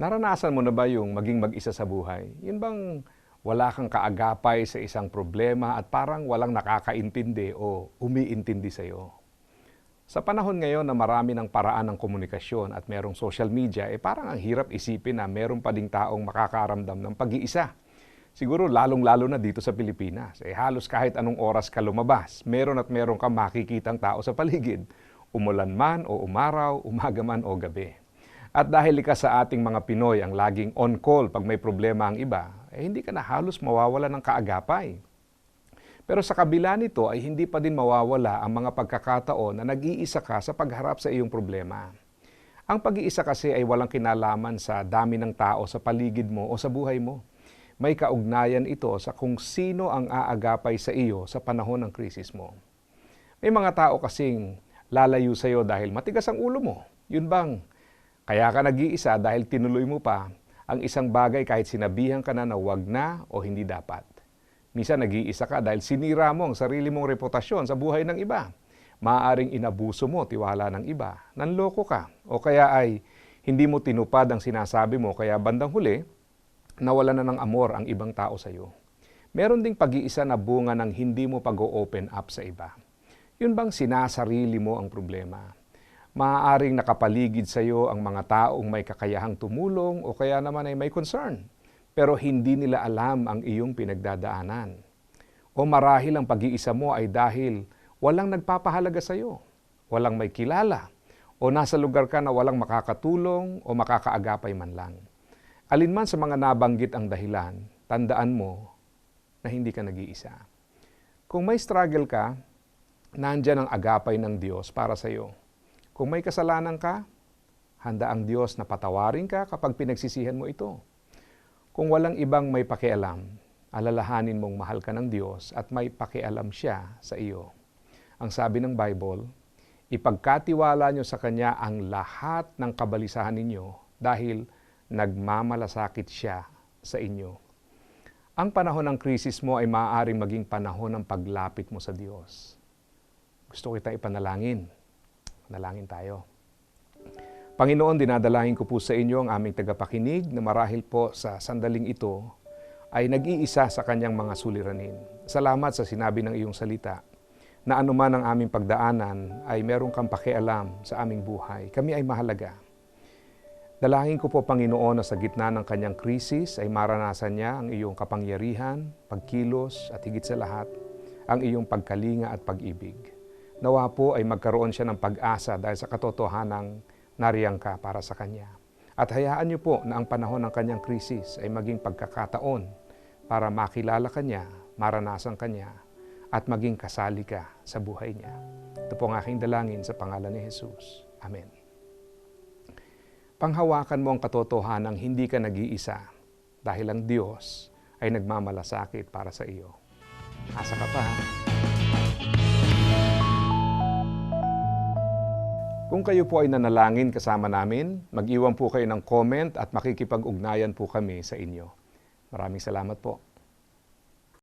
Naranasan mo na ba yung maging mag-isa sa buhay? Yun bang wala kang kaagapay sa isang problema at parang walang nakakaintindi o umiintindi sa'yo? Sa panahon ngayon na marami ng paraan ng komunikasyon at merong social media, eh parang ang hirap isipin na meron pa ding taong makakaramdam ng pag-iisa. Siguro lalong-lalo na dito sa Pilipinas. Eh halos kahit anong oras ka lumabas, meron at meron kang makikitang tao sa paligid. Umulan man o umaraw, umaga man o gabi. At dahil ka sa ating mga Pinoy ang laging on call pag may problema ang iba, eh hindi ka na halos mawawala ng kaagapay. Pero sa kabila nito ay hindi pa din mawawala ang mga pagkakataon na nag-iisa ka sa pagharap sa iyong problema. Ang pag-iisa kasi ay walang kinalaman sa dami ng tao sa paligid mo o sa buhay mo. May kaugnayan ito sa kung sino ang aagapay sa iyo sa panahon ng krisis mo. May mga tao kasing lalayo sa iyo dahil matigas ang ulo mo. Yun bang? Kaya ka nag-iisa dahil tinuloy mo pa ang isang bagay kahit sinabihan ka na na wag na o hindi dapat. Minsan nag-iisa ka dahil sinira mo ang sarili mong reputasyon sa buhay ng iba. Maaring inabuso mo tiwala ng iba, nanloko ka, o kaya ay hindi mo tinupad ang sinasabi mo kaya bandang huli, nawala na ng amor ang ibang tao sa iyo. Meron ding pag-iisa na bunga ng hindi mo pag-open up sa iba. Yun bang sinasarili mo ang problema? Maaaring nakapaligid sa iyo ang mga taong may kakayahang tumulong o kaya naman ay may concern, pero hindi nila alam ang iyong pinagdadaanan. O marahil ang pag-iisa mo ay dahil walang nagpapahalaga sa iyo, walang may kilala, o nasa lugar ka na walang makakatulong o makakaagapay man lang. Alinman sa mga nabanggit ang dahilan, tandaan mo na hindi ka nag-iisa. Kung may struggle ka, nandyan ang agapay ng Diyos para sa iyo. Kung may kasalanan ka, handa ang Diyos na patawarin ka kapag pinagsisihan mo ito. Kung walang ibang may pakialam, alalahanin mong mahal ka ng Diyos at may pakialam siya sa iyo. Ang sabi ng Bible, ipagkatiwala nyo sa Kanya ang lahat ng kabalisahan ninyo dahil nagmamalasakit siya sa inyo. Ang panahon ng krisis mo ay maaaring maging panahon ng paglapit mo sa Diyos. Gusto kita ipanalangin. Nalangin tayo. Panginoon, dinadalangin ko po sa inyo ang aming tagapakinig na marahil po sa sandaling ito ay nag-iisa sa kanyang mga suliranin. Salamat sa sinabi ng iyong salita na anuman ang aming pagdaanan ay meron kang pakialam sa aming buhay. Kami ay mahalaga. Dalangin ko po, Panginoon, na sa gitna ng kanyang krisis ay maranasan niya ang iyong kapangyarihan, pagkilos at higit sa lahat, ang iyong pagkalinga at pag-ibig. Nawa po ay magkaroon siya ng pag-asa dahil sa katotohanang nariyang ka para sa Kanya. At hayaan niyo po na ang panahon ng Kanyang krisis ay maging pagkakataon para makilala Kanya, maranasan Kanya, at maging kasali ka sa buhay niya. Ito po ang aking dalangin sa pangalan ni Jesus. Amen. Panghawakan mo ang katotohanang hindi ka nag-iisa dahil ang Diyos ay nagmamalasakit para sa iyo. Asa ka pa ha? Kung kayo po ay nanalangin kasama namin, mag-iwan po kayo ng comment at makikipag-ugnayan po kami sa inyo. Maraming salamat po.